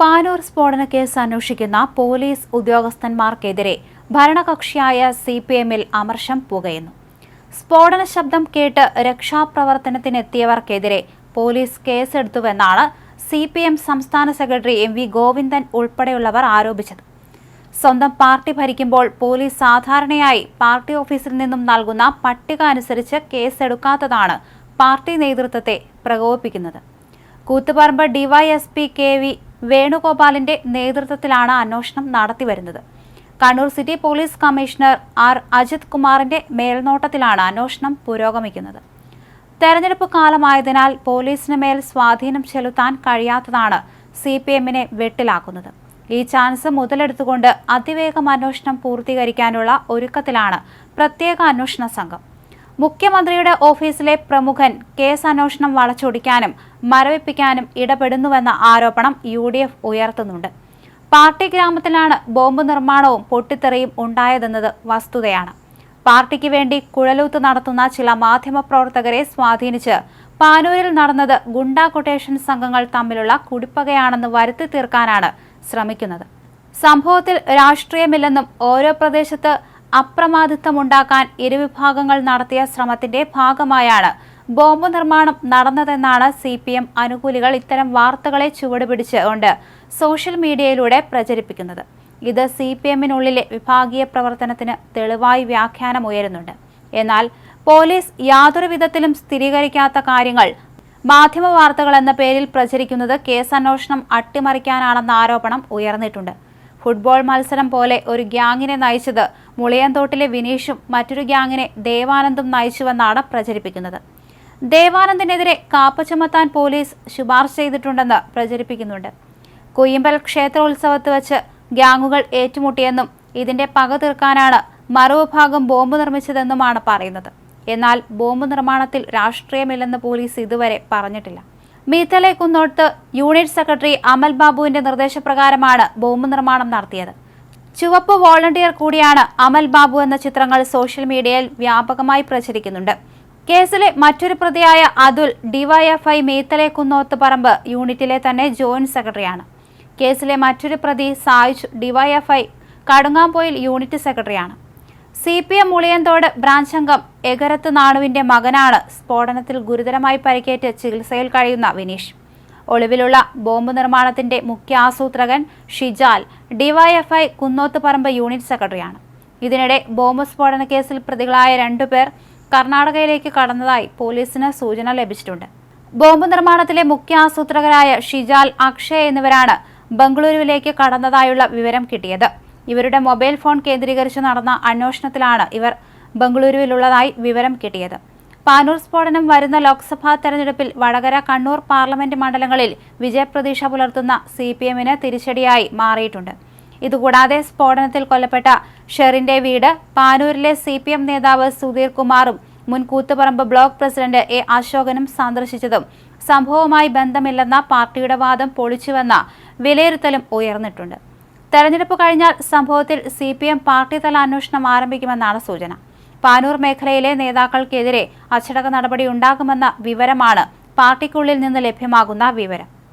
പാനൂർ സ്ഫോടന കേസ് അന്വേഷിക്കുന്ന പോലീസ് ഉദ്യോഗസ്ഥന്മാർക്കെതിരെ ഭരണകക്ഷിയായ സി പി എമ്മിൽ അമർഷം പുകയുന്നു. സ്ഫോടന ശബ്ദം കേട്ട് രക്ഷാപ്രവർത്തനത്തിനെത്തിയവർക്കെതിരെ പോലീസ് കേസെടുത്തുവെന്നാണ് സി പി എം സംസ്ഥാന സെക്രട്ടറി എം വി ഗോവിന്ദൻ ഉൾപ്പെടെയുള്ളവർ ആരോപിച്ചത്. സ്വന്തം പാർട്ടി ഭരിക്കുമ്പോൾ പോലീസ് സാധാരണയായി പാർട്ടി ഓഫീസിൽ നിന്നും നൽകുന്ന പട്ടിക അനുസരിച്ച് കേസെടുക്കാത്തതാണ് പാർട്ടി നേതൃത്വത്തെ പ്രകോപിപ്പിക്കുന്നത്. കൂത്തുപറമ്പ് ഡിവൈഎസ്പി കെ വി വേണുഗോപാലിന്റെ നേതൃത്വത്തിലാണ് അന്വേഷണം നടത്തിവരുന്നത്. Kannur city police commissioner R Ajith കുമാറിന്റെ മേൽനോട്ടത്തിലാണ് അന്വേഷണം പുരോഗമിക്കുന്നത്. തെരഞ്ഞെടുപ്പ് കാലമായതിനാൽ പോലീസിന് മേൽ സ്വാധീനം ചെലുത്താൻ കഴിയാത്തതാണ് സി പി എമ്മിനെ വെട്ടിലാക്കുന്നത്. ഈ ചാൻസ് മുതലെടുത്തുകൊണ്ട് അതിവേഗം അന്വേഷണം പൂർത്തീകരിക്കാനുള്ള ഒരുക്കത്തിലാണ് പ്രത്യേക അന്വേഷണ സംഘം. മുഖ്യമന്ത്രിയുടെ ഓഫീസിലെ പ്രമുഖൻ കേസ് അന്വേഷണം വളച്ചൊടിക്കാനും മരവിപ്പിക്കാനും ഇടപെടുന്നുവെന്ന ആരോപണം യു ഡി എഫ് ഉയർത്തുന്നുണ്ട്. പാർട്ടി ഗ്രാമത്തിലാണ് ബോംബ് നിർമ്മാണവും പൊട്ടിത്തെറിയും ഉണ്ടായതെന്നത് വസ്തുതയാണ്. പാർട്ടിക്ക് വേണ്ടി കുഴലൂത്ത് നടത്തുന്ന ചില മാധ്യമപ്രവർത്തകരെ സ്വാധീനിച്ച് പാനൂരിൽ നടന്നത് ഗുണ്ടാ കൊട്ടേഷൻ സംഘങ്ങൾ തമ്മിലുള്ള കുടിപ്പകയാണെന്ന് വരുത്തി തീർക്കാനാണ് ശ്രമിക്കുന്നത്. സംഭവത്തിൽ രാഷ്ട്രീയമില്ലെന്നും ഓരോ പ്രദേശത്ത് അപ്രമാദിത്വമുണ്ടാക്കാൻ ഇരുവിഭാഗങ്ങൾ നടത്തിയ ശ്രമത്തിന്റെ ഭാഗമായാണ് ബോംബ് നിർമ്മാണം നടന്നതെന്നാണ് സി പി എം അനുകൂലികൾ ഇത്തരം വാർത്തകളെ ചുവടുപിടിച്ചുകൊണ്ട് സോഷ്യൽ മീഡിയയിലൂടെ പ്രചരിപ്പിക്കുന്നത്. ഇത് സി പി എമ്മിനുള്ളിലെ വിഭാഗീയ പ്രവർത്തനത്തിന് തെളിവായി വ്യാഖ്യാനം ഉയരുന്നുണ്ട്. എന്നാൽ പോലീസ് യാതൊരു വിധത്തിലും സ്ഥിരീകരിക്കാത്ത കാര്യങ്ങൾ മാധ്യമ വാർത്തകൾ എന്ന പേരിൽ പ്രചരിക്കുന്നത് കേസന്വേഷണം അട്ടിമറിക്കാനാണെന്ന ആരോപണം ഉയർന്നിട്ടുണ്ട്. ഫുട്ബോൾ മത്സരം പോലെ ഒരു ഗ്യാങ്ങിനെ നയിച്ചത് മുളിയന്തോട്ടിലെ വിനീഷും മറ്റൊരു ഗ്യാങ്ങിനെ ദേവാനന്ദും നയിച്ചുവെന്നാണ് പ്രചരിപ്പിക്കുന്നത്. ദേവാനന്ദിനെതിരെ കാപ്പ ചുമത്താൻ പോലീസ് ശുപാർശ ചെയ്തിട്ടുണ്ടെന്ന് പ്രചരിപ്പിക്കുന്നുണ്ട്. കുയ്യമ്പൽ ക്ഷേത്രോത്സവത്ത് വച്ച് ഗ്യാങ്ങുകൾ ഏറ്റുമുട്ടിയെന്നും ഇതിന്റെ പക തീർക്കാനാണ് മറുവിഭാഗം ബോംബ് നിർമ്മിച്ചതെന്നുമാണ് പറയുന്നത്. എന്നാൽ ബോംബ് നിർമ്മാണത്തിൽ രാഷ്ട്രീയമില്ലെന്ന് പോലീസ് ഇതുവരെ പറഞ്ഞിട്ടില്ല. മീത്തലെ കുന്നോട്ട് യൂണിറ്റ് സെക്രട്ടറി അമൽ ബാബുവിന്റെ നിർദ്ദേശപ്രകാരമാണ് ബോംബ് നിർമ്മാണം നടത്തിയത്. ചുവപ്പ് വോളണ്ടിയർ കൂടിയാണ് അമൽ ബാബു എന്ന ചിത്രങ്ങൾ സോഷ്യൽ മീഡിയയിൽ വ്യാപകമായി പ്രചരിക്കുന്നുണ്ട്. കേസിലെ മറ്റൊരു പ്രതിയായ അതുൽ ഡിവൈഎഫ്ഐ മീത്തലെ കുന്നോത്ത് പറമ്പ് യൂണിറ്റിലെ തന്നെ ജോയിന്റ് സെക്രട്ടറിയാണ്. കേസിലെ മറ്റൊരു പ്രതി സായുജ് ഡിവൈഎഫ്ഐ കടുങ്ങാമ്പോയിൽ യൂണിറ്റ് സെക്രട്ടറിയാണ്. C P M Muliyanthode branch അംഗം എഗരത്ത് നാണുവിന്റെ മകനാണ് സ്ഫോടനത്തിൽ ഗുരുതരമായി പരിക്കേറ്റ് ചികിത്സയിൽ കഴിയുന്ന വിനീഷ്. ഒളിവിലുള്ള ബോംബ് നിർമ്മാണത്തിന്റെ മുഖ്യ ആസൂത്രകൻ ഷിജാൽ ഡിവൈഎഫ്ഐ കുന്നോത്തുപറമ്പ് യൂണിറ്റ് സെക്രട്ടറിയാണ്. ഇതിനിടെ ബോംബ് സ്ഫോടന കേസിൽ പ്രതികളായ രണ്ടുപേർ കർണാടകയിലേക്ക് കടന്നതായി പോലീസിന് സൂചന ലഭിച്ചിട്ടുണ്ട്. ബോംബ് നിർമ്മാണത്തിലെ മുഖ്യ ആസൂത്രകരായ ഷിജാൽ അക്ഷയ് എന്നിവരാണ് ബംഗളൂരുവിലേക്ക് കടന്നതായുള്ള വിവരം കിട്ടിയത്. ഇവരുടെ മൊബൈൽ ഫോൺ കേന്ദ്രീകരിച്ച് നടന്ന അന്വേഷണത്തിലാണ് ഇവർ ബംഗളൂരുവിലുള്ളതായി വിവരം കിട്ടിയത്. പാനൂർ സ്ഫോടനം വരുന്ന ലോക്സഭാ തെരഞ്ഞെടുപ്പിൽ വടകര കണ്ണൂർ പാർലമെന്റ് മണ്ഡലങ്ങളിൽ വിജയപ്രതീക്ഷ പുലർത്തുന്ന സി പി എമ്മിന് തിരിച്ചടിയായി മാറിയിട്ടുണ്ട്. ഇതുകൂടാതെ സ്ഫോടനത്തിൽ കൊല്ലപ്പെട്ട ഷെറിന്റെ വീട് പാനൂരിലെ സി പി എം നേതാവ് സുധീർ കുമാറും മുൻ കൂത്തുപറമ്പ് ബ്ലോക്ക് പ്രസിഡന്റ് എ അശോകനും സന്ദർശിച്ചതും സംഭവവുമായി ബന്ധമില്ലെന്ന പാർട്ടിയുടെ വാദം പൊളിച്ചുവെന്ന വിലയിരുത്തലും ഉയർന്നിട്ടുണ്ട്. തെരഞ്ഞെടുപ്പ് കഴിഞ്ഞാൽ സംഭവത്തിൽ സി പി എം പാർട്ടി തല അന്വേഷണം ആരംഭിക്കുമെന്നാണ് സൂചന. പാനൂർ മേഖലയിലെ നേതാക്കൾക്കെതിരെ അച്ചടക്ക നടപടി ഉണ്ടാകുമെന്ന വിവരമാണ് പാർട്ടിക്കുള്ളിൽ നിന്ന് ലഭ്യമാകുന്ന വിവരം.